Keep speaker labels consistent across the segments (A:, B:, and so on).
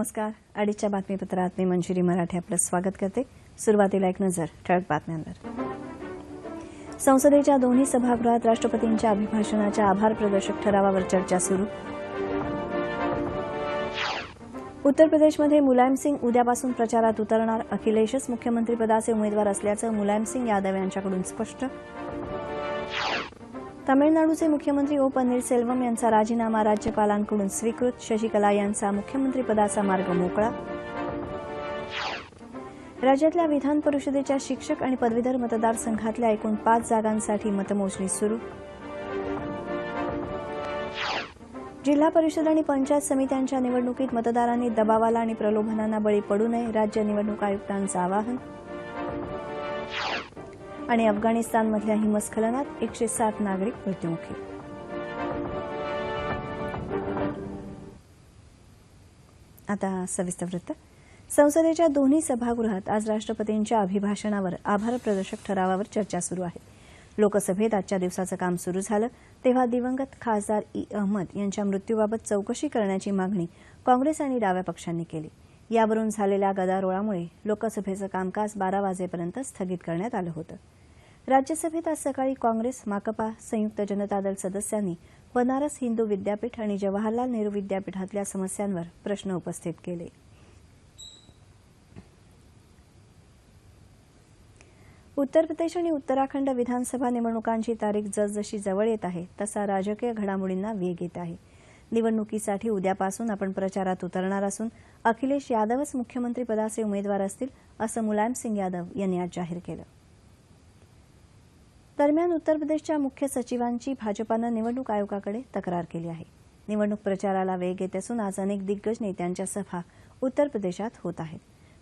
A: नमस्कार अडीचच्या बातमीपत्रात मी मंजिरी मराठी आपलं स्वागत करते सुरुवातीला एक नजर ठळक बातम्यांवर संसदेच्या दोन्ही सभागृहात राष्ट्रपतींच्या अभिभाषणाच्या आभार प्रदर्शक ठरावावर चर्चा सुरू उत्तर प्रदेशमध्ये मुलायमसिंग उद्यापासून प्रचारात उतरणार अखिलेशच मुख्यमंत्रीपदाचे उमेदवार असल्याचं मुलायमसिंग यादव यांच्याकडून स्पष्ट तामिळनाडूचे मुख्यमंत्री ओ पन्नीरसेल्वम यांचा राजीनामा राज्यपालांकडून स्वीकृत शशिकला यांचा मुख्यमंत्रीपदाचा मार्ग मोकळा राज्यातल्या विधान परिषदेच्या शिक्षक आणि पदवीधर मतदारसंघातल्या एकूण पाच जागांसाठी मतमोजणी सुरू जिल्हा परिषद आणि पंचायत समित्यांच्या निवडणुकीत मतदारांनी दबावाला आणि प्रलोभनांना बळी पडू नये राज्य निवडणूक आयुक्तांचं आवाहन आणि अफगाणिस्तानमधल्या हिमस्खलनात एकशे सात नागरिक मृत्युमुखी आता सविस्तर वृत्त संसदेच्या दोन्ही सभागृहात आज राष्ट्रपतींच्या अभिभाषणावर आभार प्रदर्शक ठरावावर चर्चा सुरू आहे लोकसभेत आजच्या दिवसाचं काम सुरू झालं तेव्हा दिवंगत खासदार ई अहमद यांच्या मृत्यूबाबत चौकशी करण्याची मागणी काँग्रेस आणि डाव्या पक्षांनी केली यावरून झालेल्या गदारोळामुळे लोकसभेचं कामकाज बारा वाजेपर्यंत स्थगित करण्यात आलं होतं राज्यसभेत आज सकाळी काँग्रेस माकपा संयुक्त जनता दल सदस्यांनी बनारस हिंदू विद्यापीठ आणि जवाहरलाल नेहरू विद्यापीठातल्या समस्यांवर प्रश्न उपस्थित केले उत्तर प्रदेश आणि उत्तराखंड विधानसभा निवडणुकांची तारीख जसजशी जवळ येत आहे तसा राजकीय घडामोडींना वेग येत आहे निवडणुकीसाठी उद्यापासून आपण प्रचारात उतरणार असून अखिलेश यादवच मुख्यमंत्रीपदाचे उमेदवार असतील असं मुलायमसिंग यादव यांनी आज जाहीर केलं दरम्यान उत्तर प्रदेशच्या मुख्य सचिवांची भाजपानं निवडणूक आयोगाकडे तक्रार केली आहे निवडणूक प्रचाराला वेग येत असून आज अनेक दिग्गज नेत्यांच्या सभा उत्तर प्रदेशात होत आहेत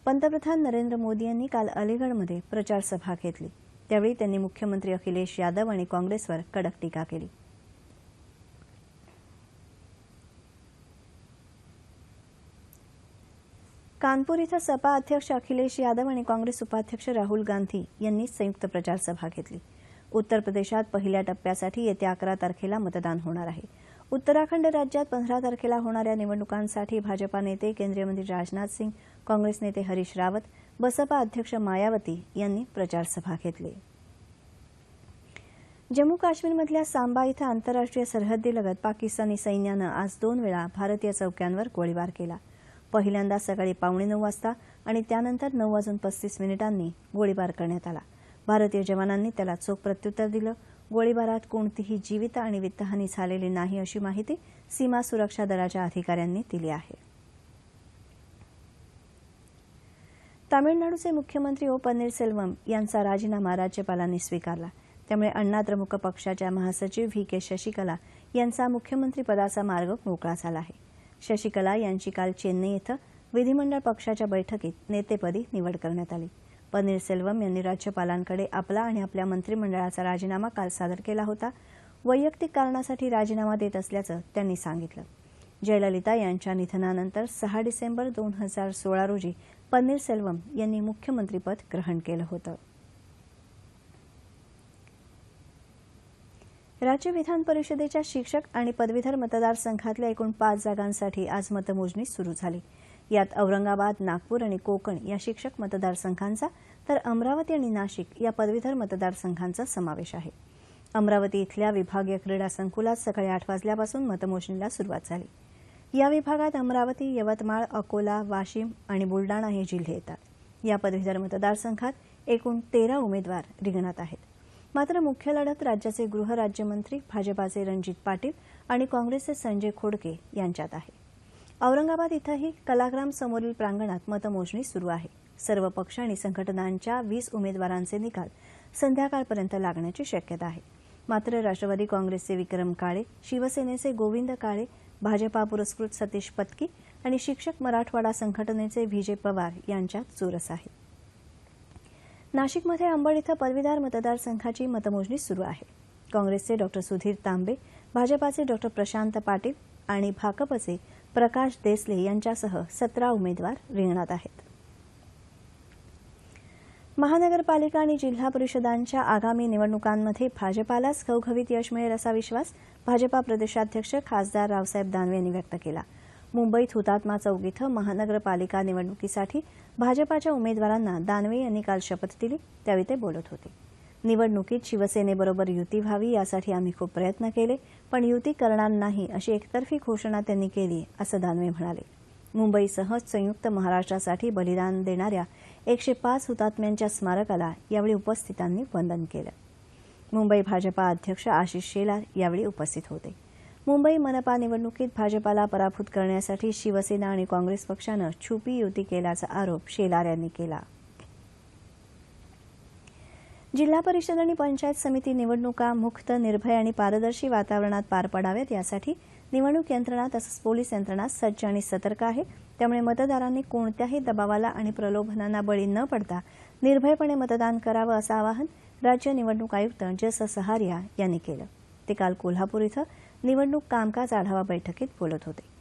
A: पंतप्रधान नरेंद्र मोदी यांनी काल अलीगडमध्ये प्रचारसभा घेतली त्यावेळी त्यांनी मुख्यमंत्री अखिलेश यादव आणि काँग्रेसवर कडक टीका केली कानपूर इथं सपा अध्यक्ष अखिलेश यादव आणि काँग्रेस उपाध्यक्ष राहुल गांधी यांनी संयुक्त प्रचारसभा घेतली उत्तर प्रदेशात पहिल्या टप्प्यासाठी येत्या अकरा तारखेला मतदान होणार आहे उत्तराखंड राज्यात पंधरा तारखेला होणाऱ्या निवडणुकांसाठी भाजपा नेते केंद्रीय मंत्री राजनाथ सिंग काँग्रेस नेते हरीश रावत बसपा अध्यक्ष मायावती यांनी प्रचारसभा घेतली जम्मू काश्मीरमधल्या सांबा इथं आंतरराष्ट्रीय सरहद्दीलगत पाकिस्तानी सैन्यानं आज दोन वेळा भारतीय चौक्यांवर गोळीबार केला पहिल्यांदा सकाळी पावणे नऊ वाजता आणि त्यानंतर नऊ वाजून पस्तीस मिनिटांनी गोळीबार करण्यात आला भारतीय जवानांनी त्याला चोख प्रत्युत्तर दिलं गोळीबारात कोणतीही जीवित आणि वित्तहानी झालेली नाही अशी माहिती सीमा सुरक्षा दलाच्या अधिकाऱ्यांनी दिली आहे तामिळनाडूचे मुख्यमंत्री ओ पन्नीरसेल्वम यांचा राजीनामा राज्यपालांनी स्वीकारला त्यामुळे अण्णा द्रमुक पक्षाच्या महासचिव व्ही के शशिकला यांचा मुख्यमंत्रीपदाचा मार्ग मोकळा झाला आहे शशिकला यांची काल चेन्नई इथं विधिमंडळ पक्षाच्या बैठकीत नेतेपदी निवड करण्यात आली पनीरसेल्वम यांनी राज्यपालांकडे आपला आणि आपल्या मंत्रिमंडळाचा राजीनामा काल सादर केला होता वैयक्तिक कारणासाठी राजीनामा देत असल्याचं त्यांनी सांगितलं जयललिता यांच्या निधनानंतर सहा डिसेंबर दोन हजार सोळा रोजी पन्नीरसेल्वम यांनी मुख्यमंत्रीपद ग्रहण केलं होतं राज्य विधान परिषदेच्या शिक्षक आणि पदवीधर मतदारसंघातल्या एकूण पाच जागांसाठी आज मतमोजणी सुरू झाली यात औरंगाबाद नागपूर आणि कोकण या शिक्षक मतदारसंघांचा तर अमरावती आणि नाशिक या पदवीधर मतदारसंघांचा समावेश आहे अमरावती इथल्या विभागीय क्रीडा संकुलात सकाळी आठ वाजल्यापासून मतमोजणीला सुरुवात झाली या विभागात अमरावती यवतमाळ अकोला वाशिम आणि बुलडाणा हे जिल्हे येतात या पदवीधर मतदारसंघात एकूण तेरा उमेदवार रिंगणात आहेत मात्र मुख्य लढत राज्याचे गृहराज्यमंत्री भाजपाचे रणजित पाटील आणि काँग्रेसचे संजय खोडके यांच्यात आहे औरंगाबाद इथंही कलाग्राम समोरील प्रांगणात मतमोजणी सुरू आहे सर्व पक्ष आणि संघटनांच्या वीस उमेदवारांचे निकाल संध्याकाळपर्यंत लागण्याची शक्यता आहे मात्र राष्ट्रवादी काँग्रेसचे विक्रम काळे शिवसेनेचे गोविंद काळे भाजपा पुरस्कृत सतीश पत्की आणि शिक्षक मराठवाडा संघटनेचे विजय पवार यांच्यात चुरस आहे नाशिकमध्ये अंबड इथं पदवीधर मतदारसंघाची मतमोजणी सुरू आहे काँग्रेसचे डॉ सुधीर तांबे भाजपाचे डॉ प्रशांत पाटील आणि भाकपचे प्रकाश देसले यांच्यासह सतरा उमेदवार रिंगणात आहेत महानगरपालिका आणि जिल्हा परिषदांच्या आगामी निवडणुकांमध्ये भाजपालाच खवखवीत यश मिळेल असा विश्वास भाजपा प्रदेशाध्यक्ष खासदार रावसाहेब दानवे यांनी व्यक्त केला मुंबईत हुतात्मा चौक इथं महानगरपालिका निवडणुकीसाठी भाजपाच्या उमेदवारांना दानवे यांनी काल शपथ दिली त्यावेळी ते बोलत होते निवडणुकीत शिवसेनेबरोबर युती व्हावी यासाठी आम्ही खूप प्रयत्न केले पण युती करणार नाही अशी एकतर्फी घोषणा त्यांनी केली असं दानवे म्हणाले मुंबईसह संयुक्त महाराष्ट्रासाठी बलिदान देणाऱ्या एकशे पाच हुतात्म्यांच्या स्मारकाला यावेळी उपस्थितांनी वंदन केलं मुंबई भाजपा अध्यक्ष आशिष शेलार यावेळी उपस्थित होते मुंबई मनपा निवडणुकीत भाजपाला पराभूत करण्यासाठी शिवसेना आणि काँग्रेस पक्षानं छुपी युती केल्याचा आरोप शेलार यांनी केला जिल्हा परिषद आणि पंचायत समिती निवडणुका मुक्त निर्भय आणि पारदर्शी वातावरणात पार पडाव्यात यासाठी निवडणूक यंत्रणा तसंच पोलीस यंत्रणा सज्ज आणि सतर्क आहे त्यामुळे मतदारांनी कोणत्याही दबावाला आणि प्रलोभनांना बळी न पडता निर्भयपणे मतदान करावं असं आवाहन राज्य निवडणूक आयुक्त जस सहारिया यांनी केलं ते काल कोल्हापूर इथं निवडणूक कामकाज आढावा बैठकीत बोलत होते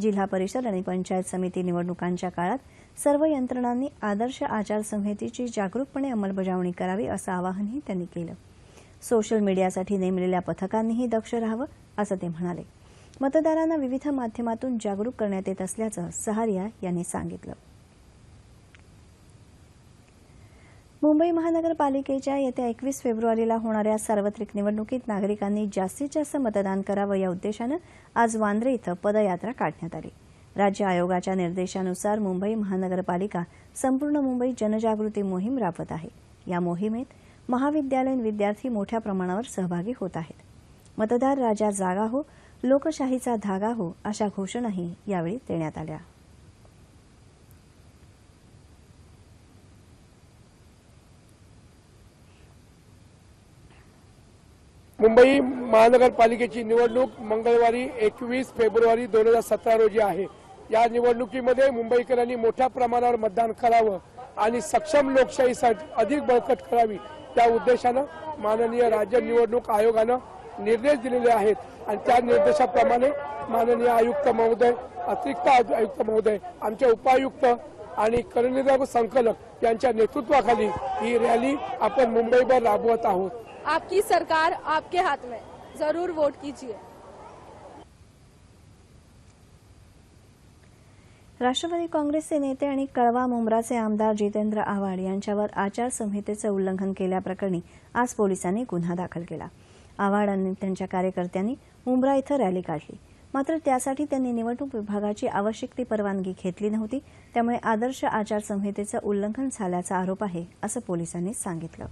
A: जिल्हा परिषद आणि पंचायत समिती निवडणुकांच्या काळात सर्व यंत्रणांनी आदर्श आचारसंहितेची जागरूकपणे अंमलबजावणी करावी असं आवाहनही त्यांनी केलं सोशल मीडियासाठी नेमलेल्या पथकांनीही दक्ष राहावं असं ते म्हणाले मतदारांना विविध माध्यमातून जागरूक करण्यात येत असल्याचं सहारिया यांनी सांगितलं मुंबई महानगरपालिकेच्या येत्या एकवीस फेब्रुवारीला होणाऱ्या सार्वत्रिक निवडणुकीत नागरिकांनी जास्तीत जास्त मतदान करावं या उद्देशानं आज वांद्रे इथं पदयात्रा काढण्यात आली राज्य आयोगाच्या निर्देशानुसार मुंबई महानगरपालिका संपूर्ण मुंबई जनजागृती मोहीम राबवत आहे या मोहिमेत महाविद्यालयीन विद्यार्थी मोठ्या प्रमाणावर सहभागी होत आहेत मतदार राजा जागा हो लोकशाहीचा धागा हो अशा घोषणाही यावेळी देण्यात आल्या
B: मुंबई महानगरपालिकेची निवडणूक मंगळवारी एकवीस फेब्रुवारी दोन हजार सतरा रोजी आहे या निवडणुकीमध्ये मुंबईकरांनी मोठ्या प्रमाणावर मतदान करावं आणि सक्षम लोकशाहीसाठी अधिक बळकट करावी त्या उद्देशानं माननीय राज्य निवडणूक आयोगानं निर्देश दिलेले आहेत आणि त्या निर्देशाप्रमाणे माननीय आयुक्त महोदय अतिरिक्त आयुक्त महोदय आमच्या उपायुक्त आणि करनिर्धारक संकलक यांच्या नेतृत्वाखाली ही रॅली आपण मुंबईभर राबवत आहोत
C: आपकी सरकार आपके हाथ में जरूर वोट कीजिए
A: राष्ट्रवादी काँग्रेसचे नेते आणि कळवा मुंब्राचे आमदार जितेंद्र आव्हाड यांच्यावर आचारसंहितेचं उल्लंघन केल्याप्रकरणी आज पोलिसांनी गुन्हा दाखल केला आव्हाड आणि त्यांच्या कार्यकर्त्यांनी मुंब्रा इथं रॅली काढली मात्र त्यासाठी त्यांनी निवडणूक विभागाची आवश्यक ती परवानगी घेतली नव्हती त्यामुळे आदर्श आचारसंहितेचं उल्लंघन झाल्याचा आरोप आहे असं पोलिसांनी सांगितलं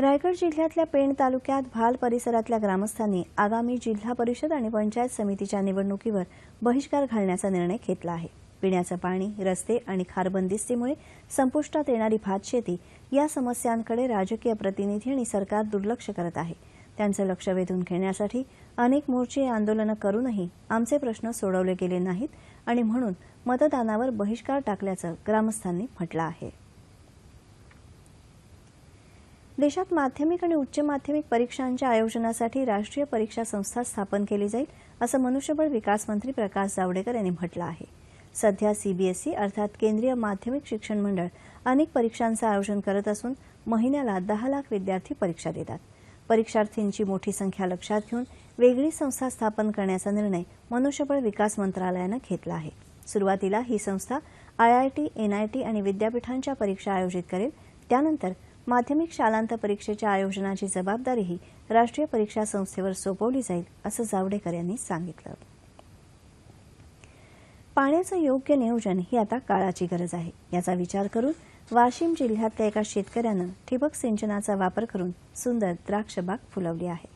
A: रायगड जिल्ह्यातल्या पेण तालुक्यात भाल परिसरातल्या ग्रामस्थांनी आगामी जिल्हा परिषद आणि पंचायत समितीच्या निवडणुकीवर बहिष्कार घालण्याचा निर्णय घेतला आहे पिण्याचं पाणी रस्ते आणि खारबंदिस्तीमुळे संपुष्टात येणारी भातशेती या समस्यांकडे राजकीय प्रतिनिधी आणि सरकार दुर्लक्ष करत आहे त्यांचं लक्ष वेधून घेण्यासाठी अनेक मोर्चे आंदोलनं करूनही आमचे प्रश्न सोडवले गेले नाहीत आणि म्हणून मतदानावर बहिष्कार टाकल्याचं ग्रामस्थांनी म्हटलं आहे देशात माध्यमिक आणि उच्च माध्यमिक परीक्षांच्या आयोजनासाठी राष्ट्रीय परीक्षा संस्था स्थापन केली जाईल असं मनुष्यबळ विकास मंत्री प्रकाश जावडेकर यांनी म्हटलं आहे सध्या सीबीएसई अर्थात केंद्रीय माध्यमिक शिक्षण मंडळ अनेक परीक्षांचं आयोजन करत असून महिन्याला दहा लाख विद्यार्थी परीक्षा देतात परीक्षार्थींची मोठी संख्या लक्षात घेऊन वेगळी संस्था स्थापन करण्याचा निर्णय मनुष्यबळ विकास मंत्रालयानं घेतला आहे सुरुवातीला ही संस्था आयआयटी एनआयटी आणि विद्यापीठांच्या परीक्षा आयोजित करेल त्यानंतर माध्यमिक शालांत परीक्षेच्या आयोजनाची जबाबदारीही राष्ट्रीय परीक्षा संस्थेवर सोपवली जाईल असं जावडेकर यांनी सांगितलं पाण्याचं योग्य नियोजन ही आता काळाची गरज आहे याचा विचार करून वाशिम जिल्ह्यातल्या एका शेतकऱ्यानं ठिबक सिंचनाचा वापर करून सुंदर द्राक्षबाग फुलवली आहे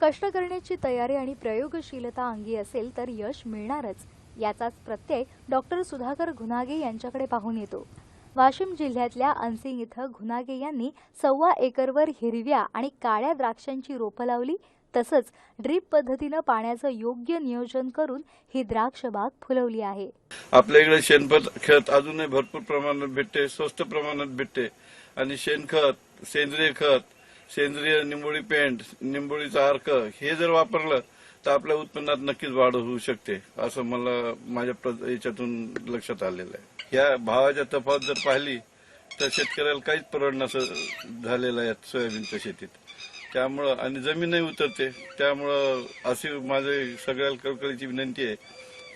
B: कष्ट करण्याची तयारी आणि प्रयोगशीलता अंगी असेल तर यश मिळणारच याचाच प्रत्यय डॉक्टर सुधाकर घुनागे यांच्याकडे पाहून येतो वाशिम जिल्ह्यातल्या अनसिंग इथं घुनागे यांनी सव्वा एकरवर हिरव्या आणि काळ्या द्राक्षांची रोपं लावली तसंच ड्रीप पद्धतीनं पाण्याचं योग्य नियोजन करून ही द्राक्ष बाग फुलवली आहे
A: आपल्या इकडे शेणपत खत अजूनही भरपूर प्रमाणात भेटते स्वस्त प्रमाणात भेटते आणि शेणखत सेंद्रिय खत सेंद्रिय निंबोळी पेंट निंबोळीचा अर्क हे जर वापरलं तर आपल्या उत्पन्नात नक्कीच वाढ होऊ शकते असं मला माझ्या याच्यातून लक्षात आलेलं आहे या भावाच्या तफावत जर पाहिली तर शेतकऱ्याला काहीच परवडणं झालेलं आहे सोयाबीनच्या शेतीत त्यामुळं आणि जमीनही उतरते त्यामुळं अशी माझे सगळ्या कळकळीची विनंती आहे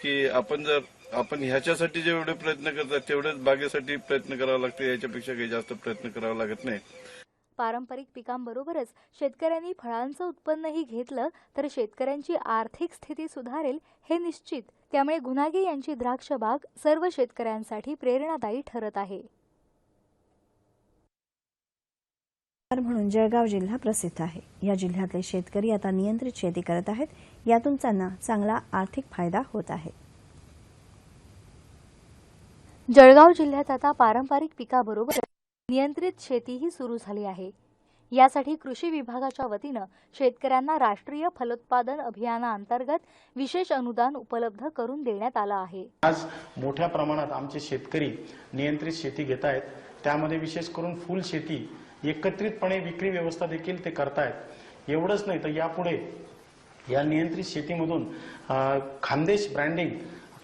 A: की आपण जर आपण ह्याच्यासाठी जेवढे प्रयत्न करतात तेवढेच बागेसाठी प्रयत्न करावा लागतो याच्यापेक्षा काही जास्त प्रयत्न करावा लागत नाही
B: पारंपरिक पिकांबरोबरच शेतकऱ्यांनी फळांचं उत्पन्नही घेतलं तर शेतकऱ्यांची आर्थिक स्थिती सुधारेल हे निश्चित त्यामुळे गुन्हागे यांची द्राक्ष बाग सर्व शेतकऱ्यांसाठी प्रेरणादायी ठरत आहे
A: म्हणून जळगाव जिल्हा प्रसिद्ध आहे या जिल्ह्यातले शेतकरी आता नियंत्रित शेती करत आहेत यातून त्यांना चांगला आर्थिक फायदा होत आहे
B: जळगाव जिल्ह्यात आता पारंपरिक पिकाबरोबर नियंत्रित शेतीही सुरू झाली आहे यासाठी कृषी विभागाच्या वतीनं शेतकऱ्यांना राष्ट्रीय फलोत्पादन अंतर्गत विशेष अनुदान उपलब्ध करून देण्यात आलं आहे आज
A: मोठ्या प्रमाणात आमचे शेतकरी नियंत्रित शेती घेत आहेत त्यामध्ये विशेष करून फुल शेती एकत्रितपणे विक्री व्यवस्था देखील ते करतायत एवढंच नाही तर यापुढे या नियंत्रित शेतीमधून खानदेश ब्रँडिंग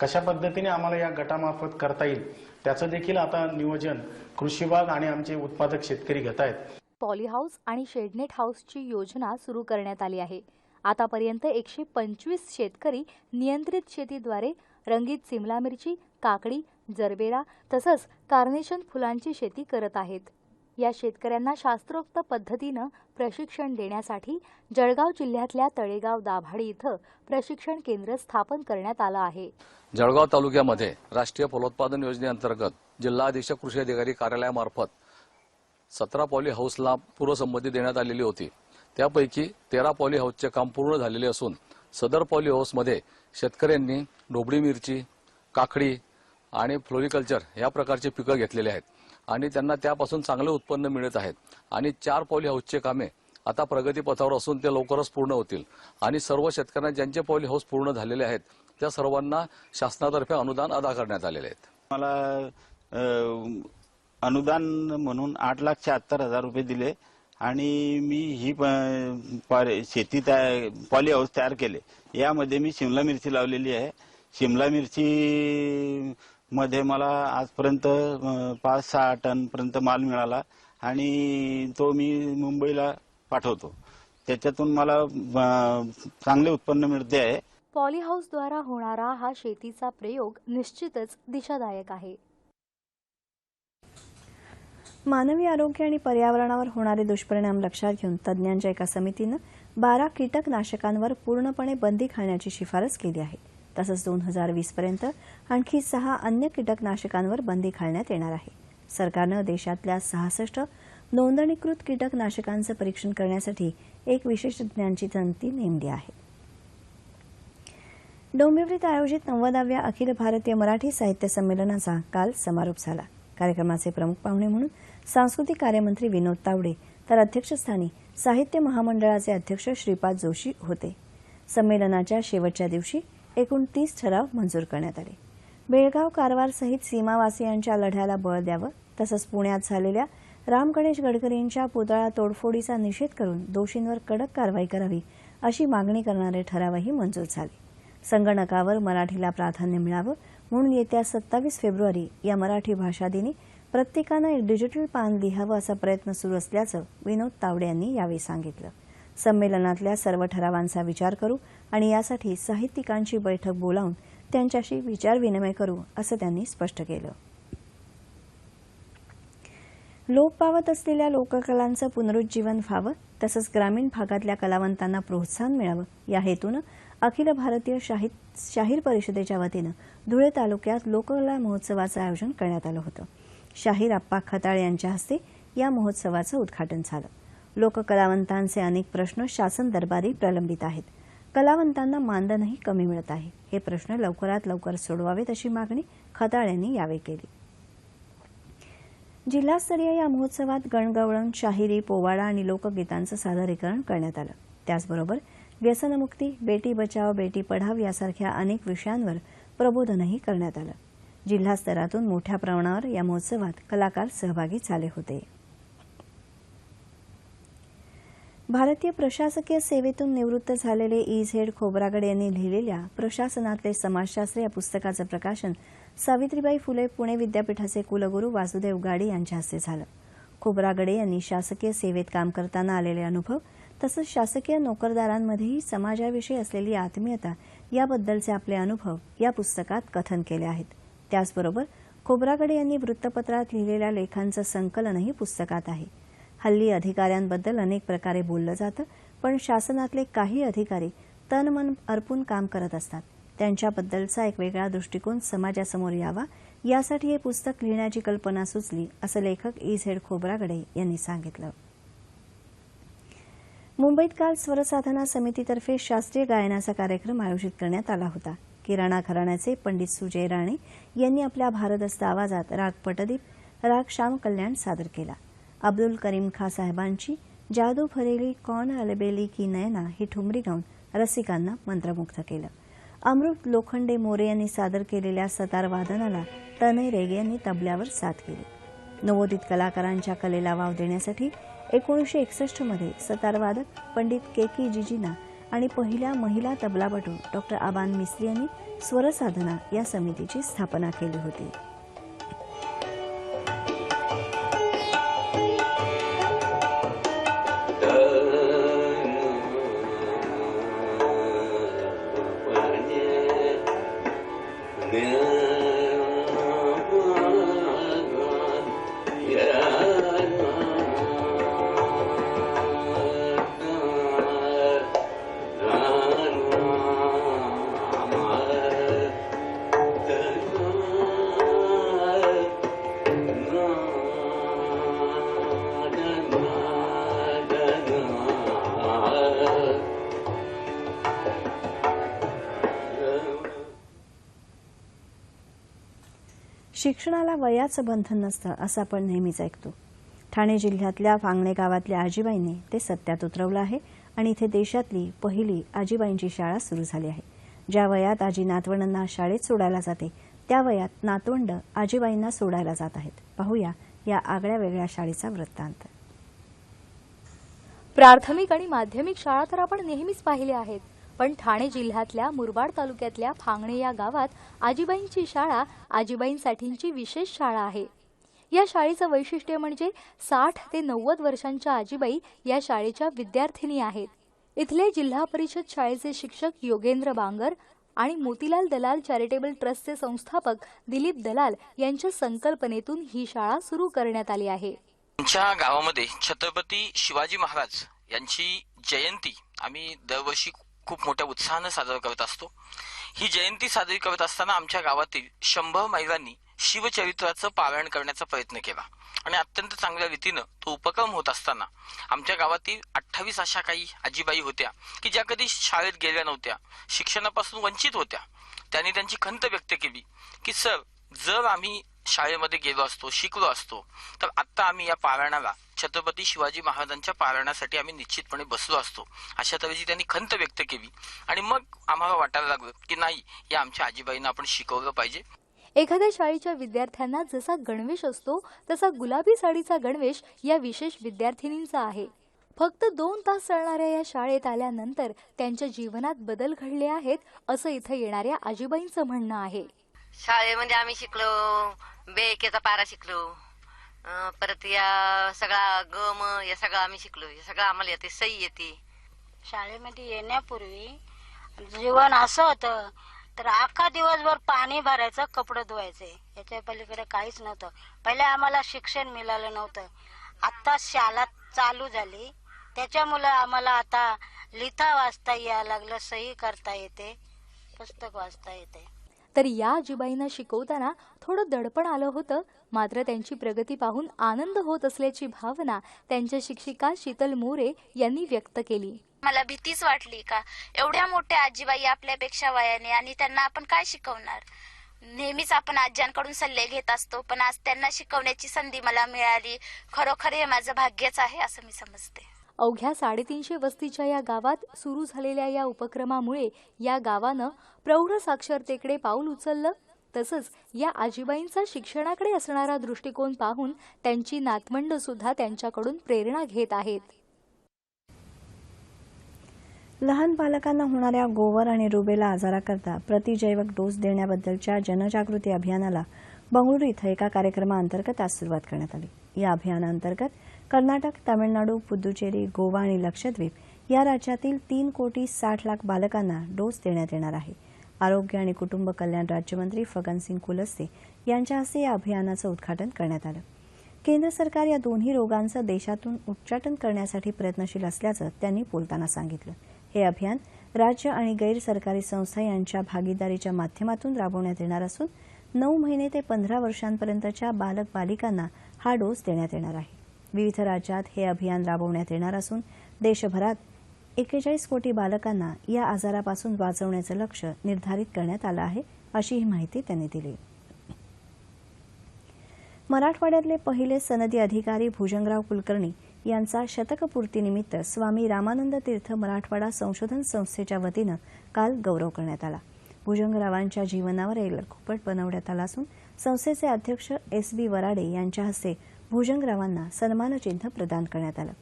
A: कशा पद्धतीने आम्हाला या गटामार्फत करता येईल त्याचं देखील आता नियोजन कृषी विभाग आणि आमचे उत्पादक शेतकरी घेत आहेत
B: पॉली हाऊस आणि शेडनेट हाऊसची योजना सुरू करण्यात आली आहे आतापर्यंत एकशे पंचवीस शेतकरी नियंत्रित शेतीद्वारे रंगीत सिमला मिरची काकडी जरबेरा तसंच कार्नेशन फुलांची शेती करत आहेत या शेतकऱ्यांना शास्त्रोक्त पद्धतीनं प्रशिक्षण देण्यासाठी जळगाव जिल्ह्यातल्या तळेगाव दाभाडी इथं प्रशिक्षण केंद्र स्थापन करण्यात आलं आहे
A: जळगाव तालुक्यामध्ये राष्ट्रीय फलोत्पादन योजनेअंतर्गत जिल्हाधीक्षक कृषी अधिकारी कार्यालयामार्फत सतरा पॉली हाऊसला पूर्वसंमती देण्यात आलेली होती त्यापैकी तेरा पॉली हाऊसचे काम पूर्ण झालेले असून सदर पॉली हाऊसमध्ये शेतकऱ्यांनी ढोबळी मिरची काकडी आणि फ्लोरिकल्चर या प्रकारची पिकं घेतलेली आहेत आणि त्यांना त्यापासून चांगले उत्पन्न मिळत आहेत आणि चार पॉली हाऊसचे कामे आता प्रगतीपथावर असून ते लवकरच पूर्ण होतील आणि सर्व शेतकऱ्यांना ज्यांचे पॉली हाऊस पूर्ण झालेले आहेत त्या सर्वांना शासनातर्फे अनुदान अदा करण्यात आलेले आहेत मला अनुदान म्हणून आठ लाख शहात्तर हजार रुपये दिले आणि मी ही शेती तयार पॉली हाऊस तयार केले यामध्ये मी शिमला मिरची लावलेली आहे शिमला मिरची मध्ये मला आजपर्यंत पाच सहा टन पर्यंत माल मिळाला आणि तो मी मुंबईला पाठवतो त्याच्यातून मला चांगले उत्पन्न मिळते आहे
B: पॉली हाऊस द्वारा होणारा हा शेतीचा प्रयोग निश्चितच दिशादायक आहे
A: मानवी आरोग्य आणि पर्यावरणावर होणारे दुष्परिणाम लक्षात घेऊन तज्ज्ञांच्या एका समितीनं बारा कीटकनाशकांवर पूर्णपणे बंदी घालण्याची शिफारस केली आहे तसंच दोन हजार पर्यंत आणखी सहा अन्य कीटकनाशकांवर बंदी घालण्यात येणार आहे सरकारनं देशातल्या सहासष्ट नोंदणीकृत कीटकनाशकांचं परीक्षण करण्यासाठी एक विशेषज्ञांची समिती नेमली आहे डोंबिवलीत आयोजित नव्वदाव्या अखिल भारतीय मराठी साहित्य संमेलनाचा काल समारोप झाला कार्यक्रमाचे प्रमुख पाहुणे म्हणून सांस्कृतिक कार्यमंत्री विनोद तावडे तर अध्यक्षस्थानी साहित्य महामंडळाचे अध्यक्ष श्रीपाद जोशी होते संमेलनाच्या शेवटच्या दिवशी एकूण ठराव मंजूर करण्यात आले बेळगाव कारवारसहित सीमावासियांच्या लढ्याला बळ द्यावं तसंच पुण्यात झालेल्या राम गणेश गडकरींच्या पुतळा तोडफोडीचा निषेध करून दोषींवर कडक कारवाई करावी अशी मागणी करणारे ठरावही मंजूर झाले संगणकावर मराठीला प्राधान्य मिळावं म्हणून येत्या सत्तावीस फेब्रुवारी या मराठी भाषा दिनी प्रत्येकानं एक डिजिटल पान लिहावं असा प्रयत्न सुरू असल्याचं विनोद तावडे यांनी यावेळी सांगितलं संमेलनातल्या सर्व ठरावांचा विचार करू आणि यासाठी साहित्यिकांची बैठक बोलावून त्यांच्याशी विचारविनिमय करू असं त्यांनी स्पष्ट केलं लोप पावत असलेल्या लोककलांचं पुनरुज्जीवन व्हावं तसंच ग्रामीण भागातल्या कलावंतांना प्रोत्साहन मिळावं या हेतूनं अखिल भारतीय शाहीर परिषदेच्या वतीनं धुळे तालुक्यात लोककला महोत्सवाचं आयोजन करण्यात आलं होतं शाहीर आप्पा खताळ यांच्या हस्ते या महोत्सवाचं उद्घाटन झालं लोककलावंतांचे अनेक प्रश्न शासन दरबारी प्रलंबित आहेत कलावंतांना मानधनही कमी मिळत आहे हे प्रश्न लवकरात लवकर सोडवावेत अशी मागणी खताळ यांनी यावेळी केली जिल्हास्तरीय या महोत्सवात गणगवळण शाहिरी पोवाडा आणि लोकगीतांचं सादरीकरण करण्यात आलं त्याचबरोबर व्यसनमुक्ती बेटी बचाव बेटी पढाव यासारख्या अनेक विषयांवर प्रबोधनही करण्यात आलं जिल्हास्तरातून मोठ्या प्रमाणावर या महोत्सवात कलाकार सहभागी झाले होते भारतीय प्रशासकीय सेवेतून निवृत्त झालेले ई झेड खोबरागड यांनी लिहिलेल्या प्रशासनातले समाजशास्त्र या पुस्तकाचं प्रकाशन सावित्रीबाई फुले पुणे विद्यापीठाचे कुलगुरू वासुदेव गाडे यांच्या हस्ते झालं खोबरागडे यांनी शासकीय सेवेत काम करताना आलेले अनुभव तसंच शासकीय नोकरदारांमध्येही समाजाविषयी असलेली आत्मीयता याबद्दलचे आपले अनुभव या पुस्तकात कथन केले आहेत त्याचबरोबर खोबरागडे यांनी वृत्तपत्रात लिहिलेल्या लेखांचं संकलनही पुस्तकात आहे हल्ली अधिकाऱ्यांबद्दल अनेक प्रकारे बोललं जातं पण शासनातले काही अधिकारी तनमन अर्पून काम करत असतात त्यांच्याबद्दलचा एक वेगळा दृष्टिकोन समाजासमोर यावा यासाठी हे पुस्तक लिहिण्याची कल्पना सुचली असं लेखक ई झेड खोबरागडे यांनी सांगितलं मुंबईत काल स्वरसाधना समितीतर्फे शास्त्रीय गायनाचा कार्यक्रम आयोजित करण्यात आला होता किराणा घराण्याचे पंडित सुजय राणे यांनी आपल्या भारदस्त आवाजात राग पटदीप राग श्याम कल्याण सादर केला अब्दुल करीम खा साहेबांची जादू फरेली कौन अलबेली की नयना ही ठुमरी गाऊन रसिकांना मंत्रमुग्ध केलं अमृत लोखंडे मोरे यांनी सादर केलेल्या सतार वादनाला तनय रेगे यांनी तबल्यावर साथ केली नवोदित कलाकारांच्या कलेला वाव देण्यासाठी एकोणीसशे एकसष्टमध्ये सतारवादक पंडित के के जिजीना आणि पहिल्या महिला तबलापटू डॉक्टर आबान मिस्त्री यांनी स्वरसाधना या समितीची स्थापना केली होती शिक्षणाला वयाचं बंधन नसतं असं आपण नेहमीच ऐकतो ठाणे जिल्ह्यातल्या फांगणे गावातल्या आजीबाईंनी ते सत्यात उतरवलं आहे आणि इथे देशातली पहिली आजीबाईंची शाळा सुरू झाली आहे ज्या वयात आजी नातवंडांना शाळेत सोडायला जाते त्या वयात नातवंड आजीबाईंना सोडायला जात आहेत पाहूया या आगळ्या वेगळ्या शाळेचा वृत्तांत
B: प्राथमिक आणि माध्यमिक शाळा तर आपण नेहमीच पाहिल्या आहेत पण ठाणे जिल्ह्यातल्या मुरबाड तालुक्यातल्या फांगणे या गावात आजीबाईंची शाळा आजीबाईंसाठीची विशेष शाळा आहे या शाळेचं वैशिष्ट्य म्हणजे साठ ते नव्वद वर्षांच्या आजीबाई या शाळेच्या विद्यार्थिनी आहेत इथले जिल्हा परिषद शाळेचे शिक्षक योगेंद्र बांगर आणि मोतीलाल दलाल चॅरिटेबल ट्रस्टचे संस्थापक दिलीप दलाल यांच्या संकल्पनेतून ही शाळा सुरू करण्यात आली आहे
A: आमच्या गावामध्ये छत्रपती शिवाजी महाराज यांची जयंती आम्ही दरवर्षी खूप मोठ्या उत्साहानं साजरा करत असतो ही जयंती साजरी करत असताना आमच्या गावातील शंभर महिलांनी शिवचरित्राचं पारायण करण्याचा प्रयत्न केला आणि अत्यंत चांगल्या रीतीनं तो उपक्रम होत असताना आमच्या गावातील अठ्ठावीस अशा काही आजीबाई होत्या की ज्या कधी शाळेत गेल्या नव्हत्या शिक्षणापासून वंचित होत्या त्यांनी त्यांची खंत व्यक्त केली की सर जर आम्ही शाळेमध्ये गेलो असतो शिकलो असतो तर आत्ता आम्ही या पारायणाला छत्रपती शिवाजी महाराजांच्या पारायणासाठी आम्ही निश्चितपणे बसलो असतो अशा तऱ्हेची त्यांनी खंत व्यक्त केली आणि मग आम्हाला वाटायला लागलं की नाही या आमच्या आजीबाईंना आपण शिकवलं पाहिजे
B: एखाद्या शाळेच्या विद्यार्थ्यांना जसा गणवेश असतो तसा गुलाबी साडीचा गणवेश या विशेष विद्यार्थिनींचा आहे फक्त दोन तास चालणाऱ्या या शाळेत आल्यानंतर त्यांच्या जीवनात बदल घडले आहेत असं इथं येणाऱ्या आजीबाईंचं म्हणणं आहे शाळेमध्ये आम्ही शिकलो बेकेचा पारा शिकलो परत या सगळा गम या सगळं आम्ही शिकलो हे सगळं आम्हाला येते सई येते शाळेमध्ये येण्यापूर्वी जीवन असं होतं
A: तर अख्खा दिवसभर पाणी भरायचं कपडे धुवायचे याच्या पलीकडे काहीच नव्हतं पहिले आम्हाला शिक्षण मिळालं नव्हतं आता शाळा चालू झाली
B: त्याच्यामुळे आम्हाला आता लिथा वाचता यायला लागलं सही करता येते पुस्तक वाचता येते तर या आजीबाईंना शिकवताना थोडं दडपण आलं होतं मात्र त्यांची प्रगती पाहून आनंद होत असल्याची भावना त्यांच्या शिक्षिका शीतल मोरे यांनी व्यक्त केली मला भीतीच वाटली का एवढ्या मोठ्या आजीबाई आपल्यापेक्षा वयाने आणि त्यांना आपण काय शिकवणार नेहमीच आपण आज्यांकडून सल्ले घेत असतो पण आज त्यांना शिकवण्याची संधी मला मिळाली खरोखर हे माझं भाग्यच आहे असं मी समजते अवघ्या साडेतीनशे वस्तीच्या या गावात सुरू झालेल्या या उपक्रमामुळे या गावानं प्रौढ साक्षरतेकडे पाऊल उचललं तसंच या आजीबाईंचा शिक्षणाकडे असणारा दृष्टिकोन पाहून त्यांची नातमंड सुद्धा त्यांच्याकडून प्रेरणा घेत आहेत
A: लहान बालकांना होणाऱ्या गोवर आणि रुबेला आजाराकरता प्रतिजैवक डोस देण्याबद्दलच्या जनजागृती अभियानाला बंगळुरू इथं एका कार्यक्रमाअंतर्गत आज सुरुवात करण्यात आली या अभियानाअंतर्गत कर्नाटक तामिळनाडू पुदुचेरी गोवा आणि लक्षद्वीप या राज्यातील तीन कोटी साठ लाख बालकांना डोस देण्यात येणार आहे आरोग्य आणि कुटुंब कल्याण राज्यमंत्री फगनसिंग कुलस्ते यांच्या हस्ते या अभियानाचं उद्घाटन करण्यात आलं केंद्र सरकार या दोन्ही रोगांचं देशातून उच्चाटन करण्यासाठी प्रयत्नशील असल्याचं त्यांनी बोलताना सांगितलं हे अभियान राज्य आणि गैरसरकारी संस्था यांच्या भागीदारीच्या माध्यमातून राबवण्यात येणार असून नऊ महिने ते पंधरा वर्षांपर्यंतच्या बालक बालिकांना हा डोस देण्यात येणार आहे विविध राज्यात हे अभियान राबवण्यात येणार असून देशभरात एक्केचाळीस कोटी बालकांना या आजारापासून वाचवण्याचं लक्ष निर्धारित करण्यात आलं आहे अशी ही माहिती त्यांनी दिली मराठवाड्यातले पहिले सनदी अधिकारी भुजंगराव कुलकर्णी यांचा शतकपूर्तीनिमित्त स्वामी रामानंद तीर्थ मराठवाडा संशोधन संस्थेच्या वतीनं काल गौरव करण्यात आला भुजंगरावांच्या जीवनावर एक लखोपट बनवण्यात आला असून संस्थेचे अध्यक्ष एस बी वराडे यांच्या हस्ते भुजंगरावांना सन्मानचिन्ह प्रदान करण्यात आलं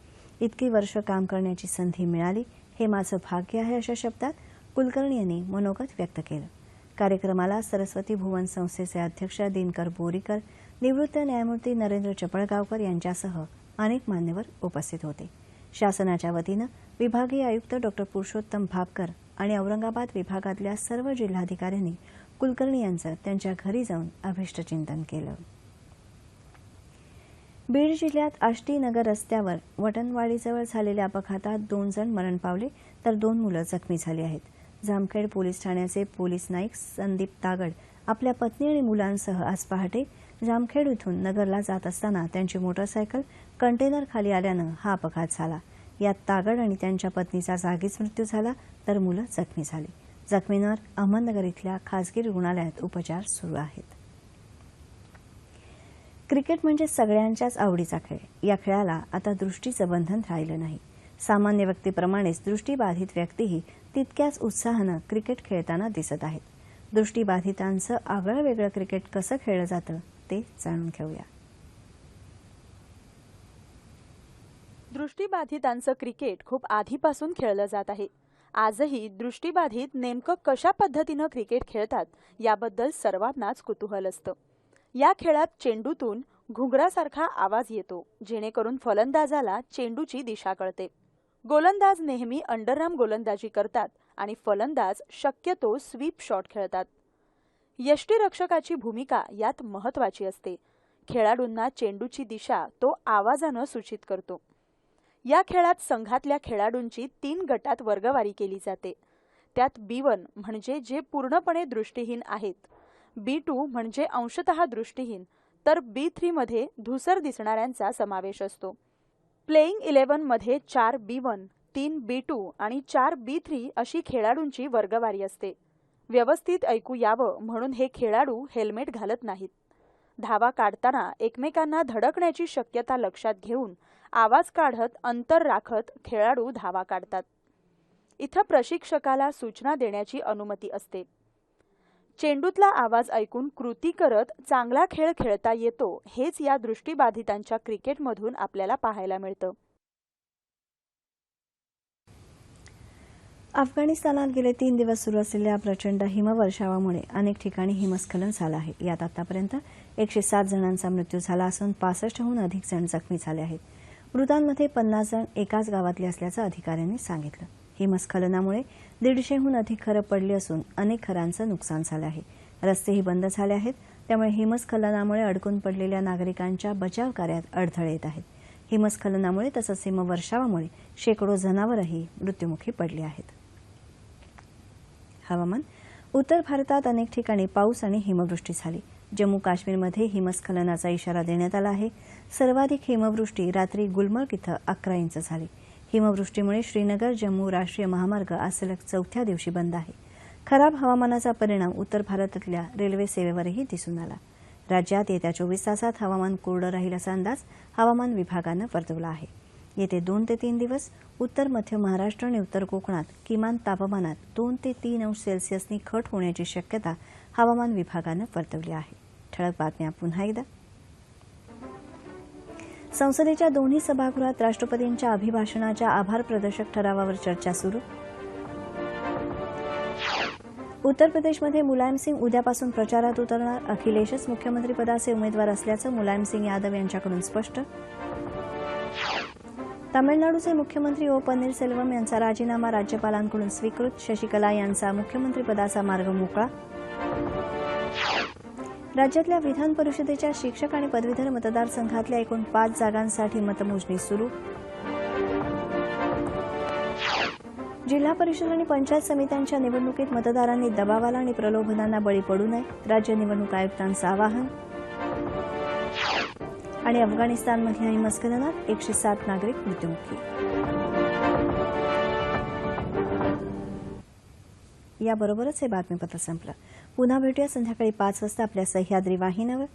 A: इतकी वर्ष काम करण्याची संधी मिळाली हे माझं भाग्य आहे अशा शब्दात कुलकर्णी यांनी मनोगत व्यक्त केलं कार्यक्रमाला सरस्वती भुवन संस्थेचे अध्यक्ष दिनकर बोरीकर निवृत्त न्यायमूर्ती नरेंद्र चपळगावकर यांच्यासह अनेक मान्यवर उपस्थित होते शासनाच्या वतीनं विभागीय आयुक्त डॉक्टर पुरुषोत्तम भापकर आणि औरंगाबाद विभागातल्या सर्व जिल्हाधिकाऱ्यांनी कुलकर्णी यांचं त्यांच्या घरी जाऊन अभिष्टचिंतन केलं बीड जिल्ह्यात आष्टी नगर रस्त्यावर वटणवाडीजवळ झालेल्या अपघातात दोन जण मरण पावले तर दोन मुलं जखमी झाली आहेत जामखेड पोलीस ठाण्याचे पोलीस नाईक संदीप तागड आपल्या पत्नी आणि मुलांसह आज पहाटे जामखेड इथून नगरला जात असताना त्यांची मोटरसायकल कंटेनर खाली आल्यानं हा अपघात झाला यात तागड आणि त्यांच्या पत्नीचा जागीच मृत्यू झाला तर मुलं जखमी झाली जखमींवर अहमदनगर इथल्या खासगी रुग्णालयात उपचार सुरू आहेत क्रिकेट म्हणजे सगळ्यांच्याच आवडीचा खेळ या खेळाला आता दृष्टीचं बंधन राहिलं नाही सामान्य व्यक्तीप्रमाणेच दृष्टीबाधित व्यक्तीही तितक्याच उत्साहानं क्रिकेट खेळताना दिसत आहेत दृष्टीबाधितांचं आगळं वेगळं क्रिकेट कसं खेळलं जातं ते जाणून घेऊया
C: दृष्टीबाधितांचं क्रिकेट खूप आधीपासून खेळलं जात आहे आजही दृष्टीबाधित नेमकं कशा पद्धतीनं क्रिकेट खेळतात याबद्दल सर्वांनाच कुतूहल असतं या खेळात चेंडूतून घुंगरासारखा आवाज येतो जेणेकरून फलंदाजाला चेंडूची दिशा कळते गोलंदाज नेहमी अंडरराम गोलंदाजी करतात आणि फलंदाज शक्यतो स्वीप शॉट खेळतात यष्टीरक्षकाची भूमिका यात महत्त्वाची असते खेळाडूंना चेंडूची दिशा तो आवाजानं सूचित करतो या खेळात संघातल्या खेळाडूंची तीन गटात वर्गवारी केली जाते त्यात बी वन म्हणजे जे पूर्णपणे दृष्टीहीन आहेत बी टू म्हणजे अंशतः दृष्टीहीन तर बी थ्रीमध्ये धुसर दिसणाऱ्यांचा समावेश असतो प्लेईंग इलेव्हनमध्ये चार बी वन तीन बी टू आणि चार बी थ्री अशी खेळाडूंची वर्गवारी असते व्यवस्थित ऐकू यावं म्हणून हे खेळाडू हेल्मेट घालत नाहीत धावा काढताना एकमेकांना धडकण्याची शक्यता लक्षात घेऊन आवाज काढत अंतर राखत खेळाडू धावा काढतात इथं प्रशिक्षकाला सूचना देण्याची अनुमती असते चेंडूतला आवाज ऐकून कृती करत चांगला खेळ खेळता येतो हेच या दृष्टीबाधितांच्या क्रिकेटमधून आपल्याला पाहायला मिळतं
A: अफगाणिस्तानात गेले तीन दिवस सुरू असलेल्या प्रचंड हिमवर्षावामुळे अनेक ठिकाणी हिमस्खलन झालं आहे यात आतापर्यंत एकशे सात जणांचा मृत्यू झाला असून पासष्टहून अधिक जण जखमी झाले आहेत मृतांमध्ये पन्नास जण एकाच गावातले असल्याचं अधिकाऱ्यांनी सांगितलं हिमस्खलनामुळे दीडशेहून अधिक खरं पडली असून अनेक खरांचं नुकसान झालं आहे रस्तेही बंद झाले आहेत त्यामुळे हिमस्खलनामुळे अडकून पडलेल्या नागरिकांच्या बचाव कार्यात अडथळे येत आहेत हिमस्खलनामुळे तसंच हिमवर्षावामुळे शेकडो जनावरही मृत्युमुखी पडली आहेत हवामान उत्तर भारतात अनेक ठिकाणी पाऊस आणि हिमवृष्टी झाली जम्मू काश्मीरमध्ये हिमस्खलनाचा इशारा देण्यात आला आहे सर्वाधिक हिमवृष्टी रात्री गुलमर्ग इथं अकरा इंच झाली हिमवृष्टीमुळे श्रीनगर जम्मू राष्ट्रीय महामार्ग आज सलग चौथ्या दिवशी बंद आहे खराब हवामानाचा परिणाम उत्तर भारतातल्या रेल्वे सेवेवरही दिसून आला राज्यात येत्या चोवीस तासात हवामान कोरडं राहील असा अंदाज हवामान विभागानं वर्तवला आहे येते दोन ते तीन दिवस उत्तर मध्य महाराष्ट्र आणि उत्तर कोकणात किमान तापमानात दोन ते तीन अंश सेल्सिअसनी घट होण्याची शक्यता हवामान विभागानं वर्तवली आहे ठळक बातम्या पुन्हा एकदा संसदेच्या दोन्ही सभागृहात राष्ट्रपतींच्या अभिभाषणाच्या आभार प्रदर्शक ठरावावर चर्चा सुरू उत्तर प्रदेशमध्ये मुलायमसिंग सिंग उद्यापासून प्रचारात उतरणार अखिलेशच मुख्यमंत्रीपदाचे उमेदवार असल्याचं मुलायमसिंग सिंग यादव यांच्याकडून स्पष्ट तामिळनाडूचे मुख्यमंत्री ओ पन्नीरसेल्वम यांचा राजीनामा राज्यपालांकडून स्वीकृत शशिकला यांचा मुख्यमंत्रीपदाचा मार्ग मोकळा राज्यातल्या विधान परिषदेच्या शिक्षक आणि पदवीधर मतदारसंघातल्या एकूण पाच जागांसाठी मतमोजणी सुरू जिल्हा परिषद आणि पंचायत समित्यांच्या निवडणुकीत मतदारांनी दबावाला आणि प्रलोभनांना बळी पडू नये राज्य निवडणूक आयुक्तांचं आवाहन आणि अफगाणिस्तानमधल्या हिमस्खलनात एकशे सात नागरिक मृत्युमुखी याबरोबरच हे बातमीपत्र संपलं पुन्हा भेटूया संध्याकाळी पाच वाजता आपल्या सह्याद्री वाहिनीवर